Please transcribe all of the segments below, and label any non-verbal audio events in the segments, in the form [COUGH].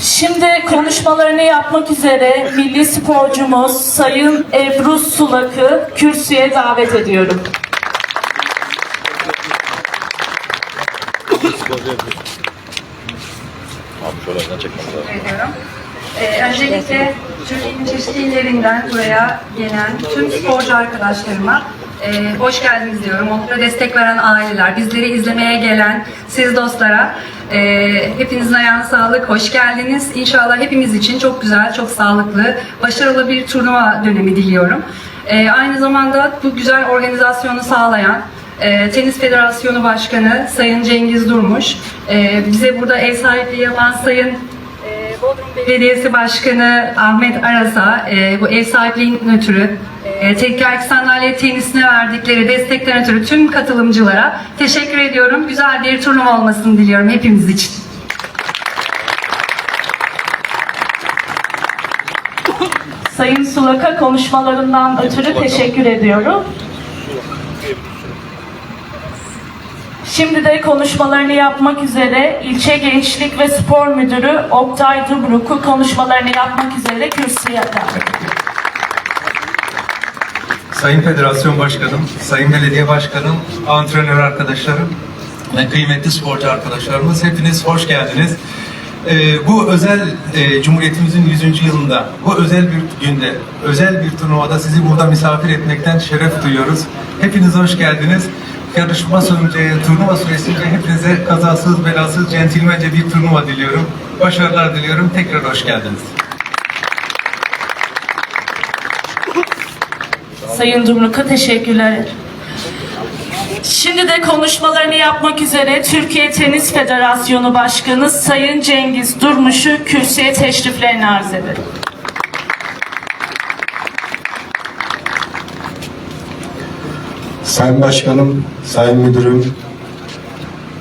Şimdi konuşmalarını yapmak üzere milli sporcumuz Sayın Ebru Sulak'ı kürsüye davet ediyorum. Abi şöyle önden çekmem öncelikle Türkiye'nin çeşitli illerinden buraya gelen tüm sporcu arkadaşlarıma e, hoş geldiniz diyorum. Onlara destek veren aileler, bizleri izlemeye gelen siz dostlara e, hepinizin ayağına sağlık, hoş geldiniz. İnşallah hepimiz için çok güzel, çok sağlıklı, başarılı bir turnuva dönemi diliyorum. E, aynı zamanda bu güzel organizasyonu sağlayan e, Tenis Federasyonu Başkanı Sayın Cengiz Durmuş, e, bize burada ev sahipliği yapan Sayın e, Bodrum Belediyesi Başkanı Ahmet Aras'a bu ev sahipliğinden ötürü tekerlekli sandalye tenisine verdikleri destekten ötürü tüm katılımcılara teşekkür ediyorum. Güzel bir turnuva olmasını diliyorum hepimiz için. Sayın Sulak'a konuşmalarından ötürü teşekkür ediyorum. Şimdi de konuşmalarını yapmak üzere İlçe Gençlik ve Spor Müdürü Oktay Dubruk'u konuşmalarını yapmak üzere kürsüye davet ediyorum. Sayın Federasyon Başkanım, Sayın Belediye Başkanım, antrenör arkadaşlarım ve kıymetli sporcu arkadaşlarımız hepiniz hoş geldiniz. Ee, bu özel e, Cumhuriyetimizin 100. yılında, bu özel bir günde, özel bir turnuvada sizi burada misafir etmekten şeref duyuyoruz. Hepiniz hoş geldiniz. Yarışma sonucu, turnuva süresince hepinize kazasız belasız centilmence bir turnuva diliyorum. Başarılar diliyorum. Tekrar hoş geldiniz. Sayın Dumruk'a teşekkürler. Şimdi de konuşmalarını yapmak üzere Türkiye Tenis Federasyonu Başkanı Sayın Cengiz Durmuş'u kürsüye teşriflerini arz ederim. Sayın Başkanım, Sayın Müdürüm,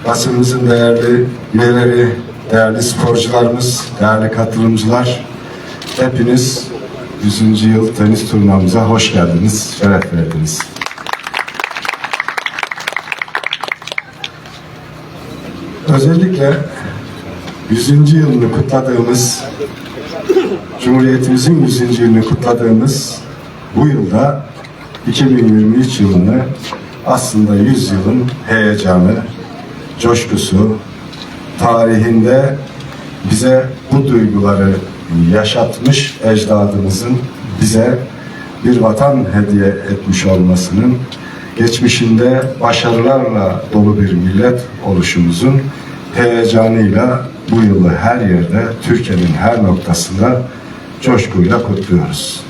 basınımızın değerli üyeleri, değerli sporcularımız, değerli katılımcılar, hepiniz 100. yıl tenis turnuvamıza hoş geldiniz, şeref verdiniz. Özellikle 100. yılını kutladığımız, Cumhuriyetimizin 100. yılını kutladığımız bu yılda 2023 yılını aslında 100 yılın heyecanı, coşkusu, tarihinde bize bu duyguları yaşatmış ecdadımızın bize bir vatan hediye etmiş olmasının geçmişinde başarılarla dolu bir millet oluşumuzun heyecanıyla bu yılı her yerde Türkiye'nin her noktasında coşkuyla kutluyoruz.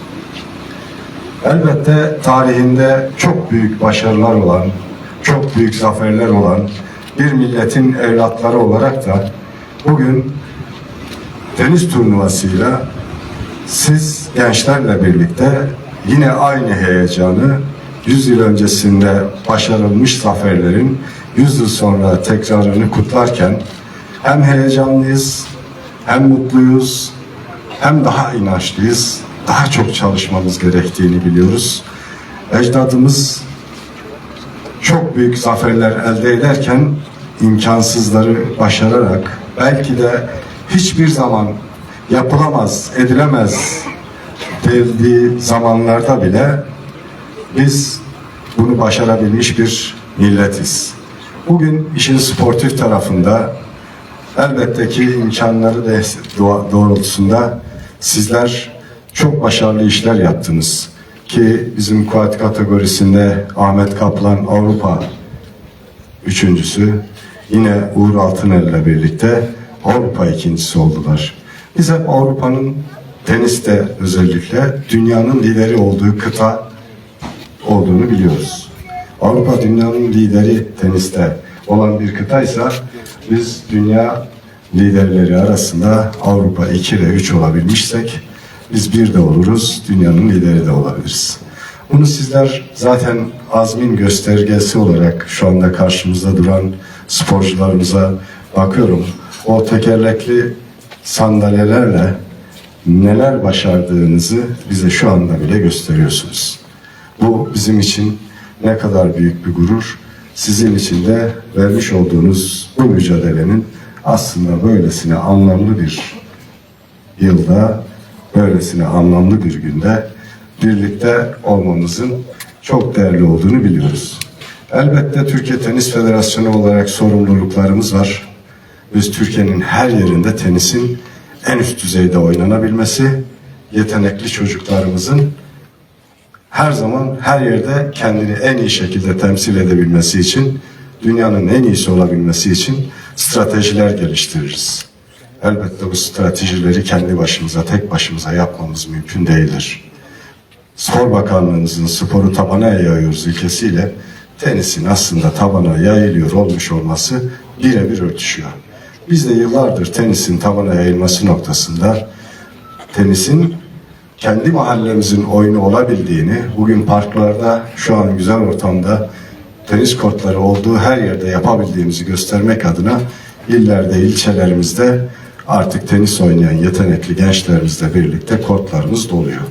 Elbette tarihinde çok büyük başarılar olan, çok büyük zaferler olan bir milletin evlatları olarak da bugün tenis turnuvasıyla siz gençlerle birlikte yine aynı heyecanı 100 yıl öncesinde başarılmış zaferlerin 100 yıl sonra tekrarını kutlarken hem heyecanlıyız, hem mutluyuz, hem daha inançlıyız, daha çok çalışmamız gerektiğini biliyoruz. Ecdadımız çok büyük zaferler elde ederken imkansızları başararak belki de hiçbir zaman yapılamaz, edilemez dendiği zamanlarda bile biz bunu başarabilmiş bir milletiz. Bugün işin sportif tarafında elbette ki imkanları da doğrultusunda sizler çok başarılı işler yaptınız. Ki bizim kuat kategorisinde Ahmet Kaplan Avrupa üçüncüsü, yine Uğur Altınel ile birlikte Avrupa ikincisi oldular. Biz hep Avrupa'nın teniste özellikle dünyanın lideri olduğu kıta olduğunu biliyoruz. Avrupa dünyanın lideri teniste olan bir kıtaysa biz dünya liderleri arasında Avrupa 2 ile 3 olabilmişsek biz bir de oluruz, dünyanın lideri de olabiliriz. Bunu sizler zaten azmin göstergesi olarak şu anda karşımızda duran sporcularımıza bakıyorum. O tekerlekli sandalyelerle neler başardığınızı bize şu anda bile gösteriyorsunuz. Bu bizim için ne kadar büyük bir gurur, sizin için de vermiş olduğunuz bu mücadelenin aslında böylesine anlamlı bir yılda, böylesine anlamlı bir günde birlikte olmamızın çok değerli olduğunu biliyoruz. Elbette Türkiye Tenis Federasyonu olarak sorumluluklarımız var. Biz Türkiye'nin her yerinde tenisin en üst düzeyde oynanabilmesi, yetenekli çocuklarımızın her zaman her yerde kendini en iyi şekilde temsil edebilmesi için, dünyanın en iyisi olabilmesi için stratejiler geliştiririz. Elbette bu stratejileri kendi başımıza, tek başımıza yapmamız mümkün değildir. Spor Bakanlığımızın sporu tabana yayıyoruz ilkesiyle tenisin aslında tabana yayılıyor olmuş olması birebir örtüşüyor. Biz de yıllardır tenisin tabana yayılması noktasında tenisin kendi mahallemizin oyunu olabildiğini, bugün parklarda şu an güzel ortamda tenis kortları olduğu her yerde yapabildiğimizi göstermek adına illerde, ilçelerimizde artık tenis oynayan yetenekli gençlerimizle birlikte kortlarımız doluyor.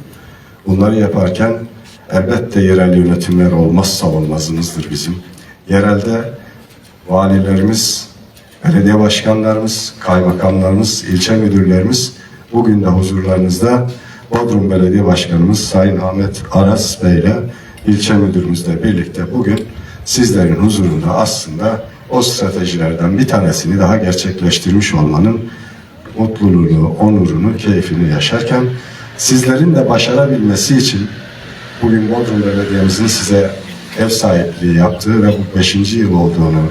Bunları yaparken elbette yerel yönetimler olmazsa olmazımızdır bizim. Yerelde valilerimiz, belediye başkanlarımız, kaymakamlarımız, ilçe müdürlerimiz bugün de huzurlarınızda Bodrum Belediye Başkanımız Sayın Ahmet Aras Bey ile ilçe müdürümüzle birlikte bugün sizlerin huzurunda aslında o stratejilerden bir tanesini daha gerçekleştirmiş olmanın mutluluğunu, onurunu, keyfini yaşarken sizlerin de başarabilmesi için bugün Bodrum Belediye'mizin size ev sahipliği yaptığı ve bu beşinci yıl olduğunu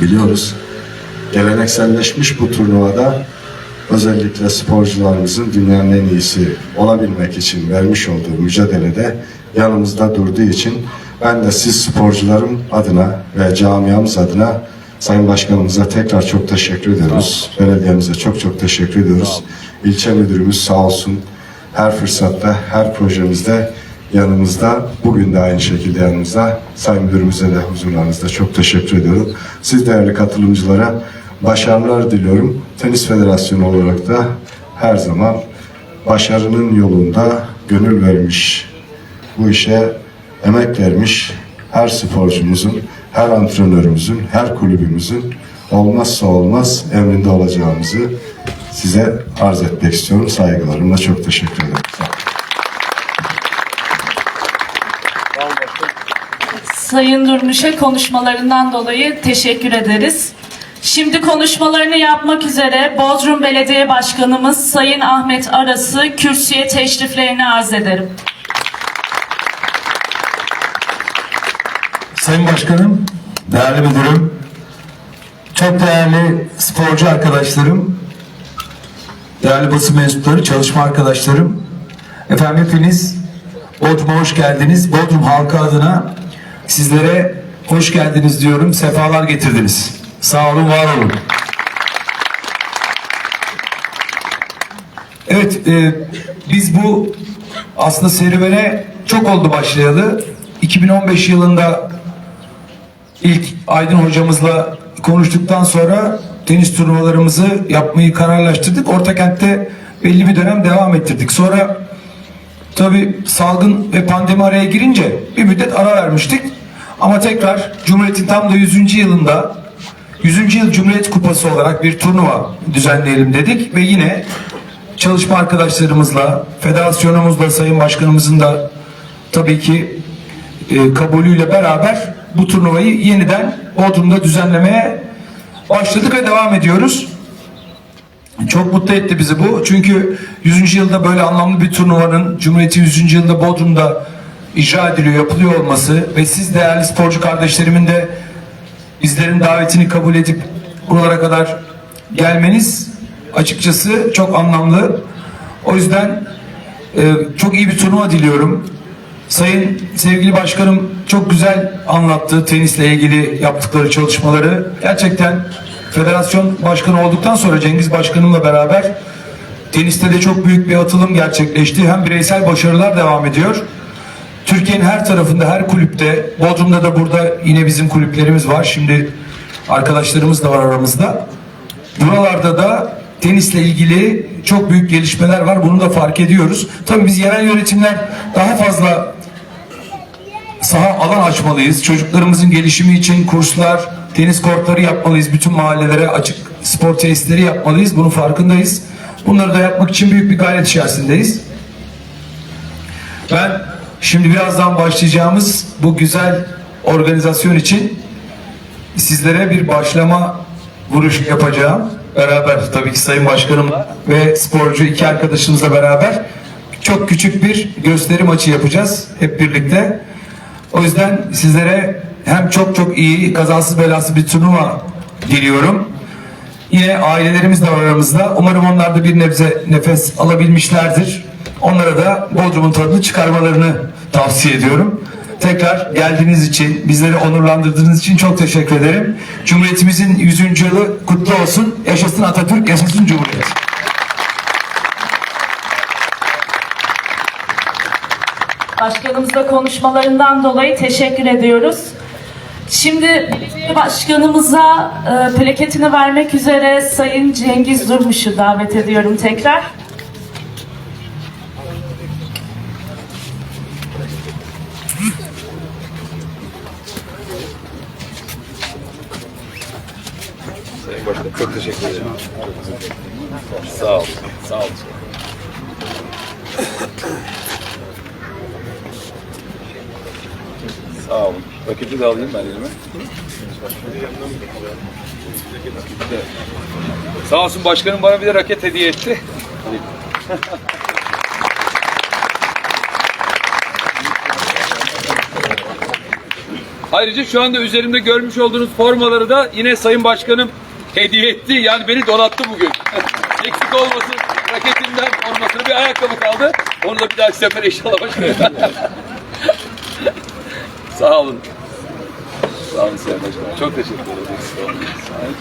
biliyoruz. Gelenekselleşmiş bu turnuvada özellikle sporcularımızın dünyanın en iyisi olabilmek için vermiş olduğu mücadelede yanımızda durduğu için ben de siz sporcularım adına ve camiamız adına Sayın Başkanımıza tekrar çok teşekkür ediyoruz. Belediyemize çok çok teşekkür ediyoruz. İlçe müdürümüz sağ olsun her fırsatta, her projemizde yanımızda. Bugün de aynı şekilde yanımızda. Sayın Müdürümüze de huzurlarınızda çok teşekkür ediyorum. Siz değerli katılımcılara başarılar diliyorum. Tenis Federasyonu olarak da her zaman başarının yolunda gönül vermiş, bu işe emek vermiş her sporcumuzun, her antrenörümüzün, her kulübümüzün olmazsa olmaz emrinde olacağımızı size arz etmek istiyorum. Saygılarımla çok teşekkür ederim. Sayın Durmuş'a konuşmalarından dolayı teşekkür ederiz. Şimdi konuşmalarını yapmak üzere Bodrum Belediye Başkanımız Sayın Ahmet Aras'ı kürsüye teşriflerini arz ederim. Sayın Başkanım, değerli müdürüm, çok değerli sporcu arkadaşlarım, değerli basın mensupları, çalışma arkadaşlarım, efendim hepiniz Bodrum'a hoş geldiniz. Bodrum halkı adına sizlere hoş geldiniz diyorum, sefalar getirdiniz. Sağ olun, var olun. Evet, e, biz bu aslında serüvene çok oldu başlayalı. 2015 yılında ilk Aydın hocamızla konuştuktan sonra tenis turnuvalarımızı yapmayı kararlaştırdık. Ortakent'te belli bir dönem devam ettirdik. Sonra tabi salgın ve pandemi araya girince bir müddet ara vermiştik. Ama tekrar Cumhuriyet'in tam da 100. yılında 100. yıl Cumhuriyet Kupası olarak bir turnuva düzenleyelim dedik ve yine çalışma arkadaşlarımızla, federasyonumuzla, sayın başkanımızın da tabii ki e, kabulüyle beraber bu turnuvayı yeniden Bodrum'da düzenlemeye başladık ve devam ediyoruz. Çok mutlu etti bizi bu. Çünkü 100. yılda böyle anlamlı bir turnuvanın Cumhuriyet'in 100. yılında Bodrum'da icra ediliyor, yapılıyor olması ve siz değerli sporcu kardeşlerimin de bizlerin davetini kabul edip buralara kadar gelmeniz açıkçası çok anlamlı. O yüzden e, çok iyi bir turnuva diliyorum. Sayın sevgili başkanım çok güzel anlattı tenisle ilgili yaptıkları çalışmaları. Gerçekten federasyon başkanı olduktan sonra Cengiz başkanımla beraber teniste de çok büyük bir atılım gerçekleşti. Hem bireysel başarılar devam ediyor. Türkiye'nin her tarafında, her kulüpte, Bodrum'da da burada yine bizim kulüplerimiz var. Şimdi arkadaşlarımız da var aramızda. Buralarda da tenisle ilgili çok büyük gelişmeler var. Bunu da fark ediyoruz. Tabii biz yerel yönetimler daha fazla saha alan açmalıyız. Çocuklarımızın gelişimi için kurslar, tenis kortları yapmalıyız. Bütün mahallelere açık spor tesisleri yapmalıyız. Bunun farkındayız. Bunları da yapmak için büyük bir gayret içerisindeyiz. Ben şimdi birazdan başlayacağımız bu güzel organizasyon için sizlere bir başlama vuruş yapacağım. Beraber tabii ki Sayın Başkanımla ve sporcu iki arkadaşımızla beraber çok küçük bir gösteri maçı yapacağız hep birlikte. O yüzden sizlere hem çok çok iyi kazasız belasız bir turnuva diliyorum. Yine ailelerimiz de aramızda. Umarım onlar da bir nebze nefes alabilmişlerdir. Onlara da Bodrum'un tadını çıkarmalarını tavsiye ediyorum. Tekrar geldiğiniz için, bizleri onurlandırdığınız için çok teşekkür ederim. Cumhuriyetimizin 100. yılı kutlu olsun. Yaşasın Atatürk, yaşasın Cumhuriyet. Başkanımıza konuşmalarından dolayı teşekkür ediyoruz. Şimdi başkanımıza e, plaketini vermek üzere Sayın Cengiz Durmuş'u davet ediyorum tekrar. Sayın Başkanım çok teşekkür ederim. Sağ ol. Sağ ol. Sağ olun. Paketi de alayım ben elime. Sağ olsun başkanım bana bir de raket hediye etti. Ayrıca şu anda üzerimde görmüş olduğunuz formaları da yine Sayın Başkanım hediye etti. Yani beni donattı bugün. [LAUGHS] Eksik olmasın raketimden formasını bir ayakkabı kaldı. Onu da bir dahaki sefer inşallah başkanım. [LAUGHS] Sağ olun. Sağ olun Sayın Başkanım. Çok teşekkür ederim.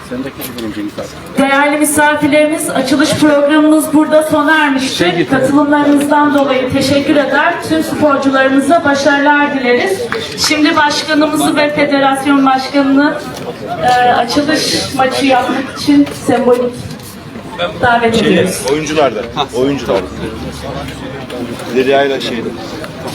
Sen de teşekkür ederim Değerli misafirlerimiz, açılış programımız burada sona ermiştir. Katılımlarınızdan dolayı teşekkür eder. Tüm sporcularımıza başarılar dileriz. Şimdi başkanımızı ve federasyon başkanını e, açılış maçı yapmak için sembolik davet ediyoruz. Oyunculardan. Oyuncular. Derya ile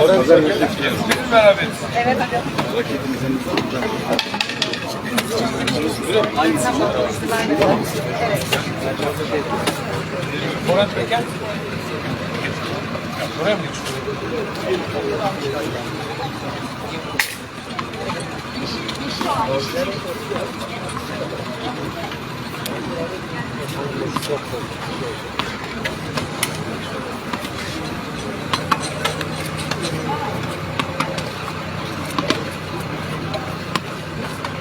Orada güzel bir beraber. Evet hocam. Raketimizin Orhan Peker. Buraya mı geçiyor? Thank you.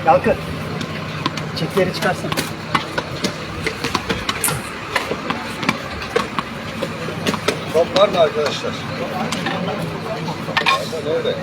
Kalkın. Çekleri çıkarsın. Top var mı arkadaşlar? Nerede?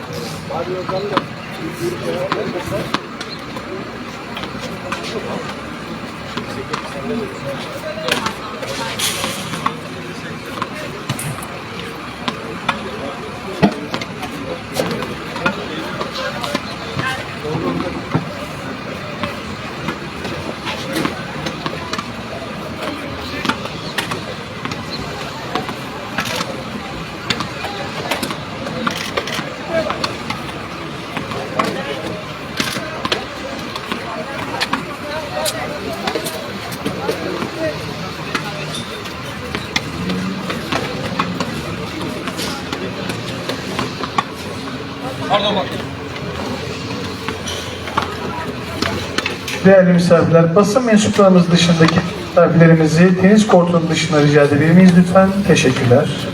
Değerli misafirler, basın mensuplarımız dışındaki misafirlerimizi tenis kortunun dışına rica edebilir miyiz lütfen? Teşekkürler.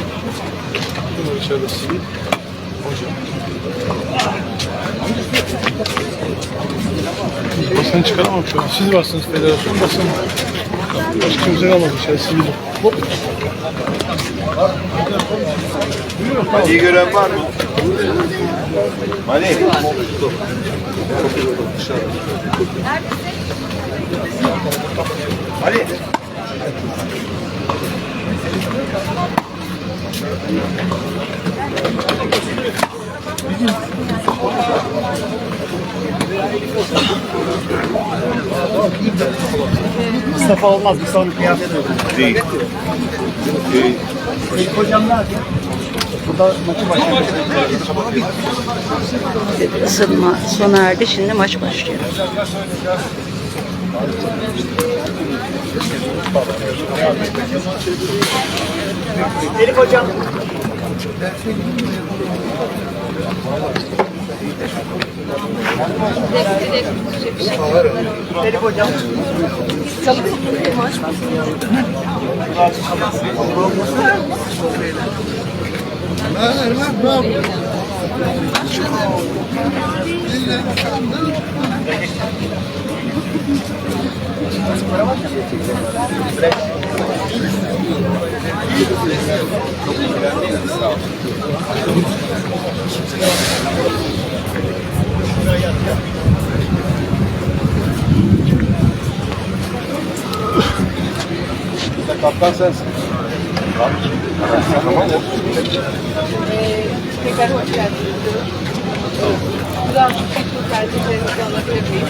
Mi? İçerisi. Basını çıkaramam şu an. Siz varsınız federasyon basın. Başka kimse kalmadı içerisi. Siz bilin. Hop. İyi gören var mı? Hadi. Hadi. Mustafa olmaz. Bir sonraki kıyafet olur. Değil. Elif hocam nerede? Burada maçı başlıyor. ısınma sona erdi. Şimdi maç başlıyor. Elif hocam. Elif hocam. Kaptan sensin. Tekrar hoş geldiniz. Buradan teknik tercihlerinizi alabilir miyim?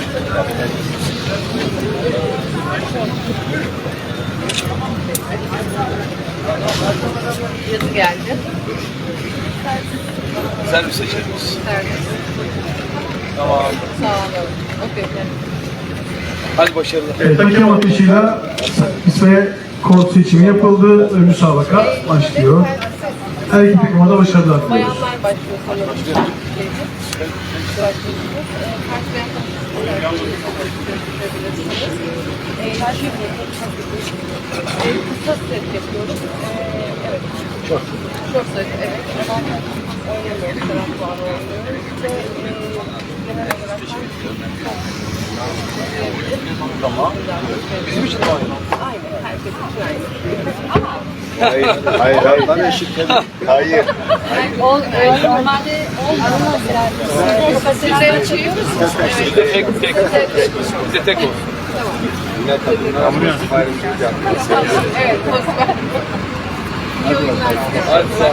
Yazı geldi. Sen mi seçelim? Servis. Tamam. Sağ olun. Okey. Hadi başarılar. Evet, hakem atışıyla isme kod seçimi yapıldı müsabaka başlıyor. Her iki takıma da başarılar diliyoruz. Kısa set yapıyoruz. Evet. Çok. Set, evet. Oynamıyoruz. Taraftarı oynuyoruz. Ve genel olarak Tamam. Bizim için de aynı. Aynen. Herkes için aynı. Hayır, hayır, hayır. Bana eşit Hayır. Ol, e, normalde olmaz. Sizler açıyoruz. Bir de tek tek. Bir de tek olsun. Yine kadınlar ayrımcılık yapıyor. Evet, o zaman. İyi oyunlar. Hadi sağ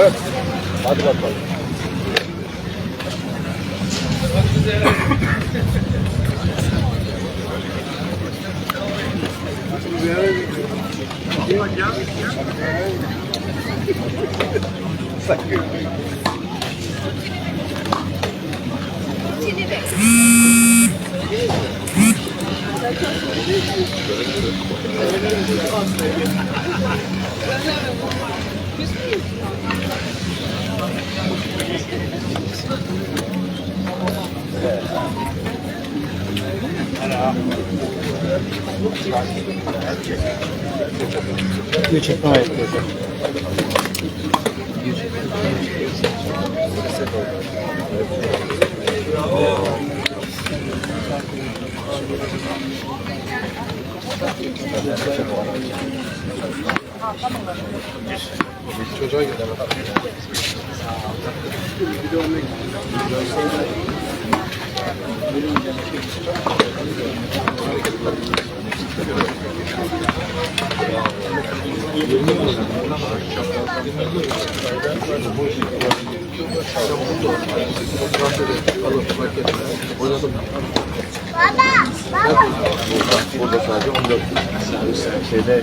ol. Hadi bakalım. Video çekme ayakları. Thank you. Bir çekme yapıyor. Burada sadece 14 şeyde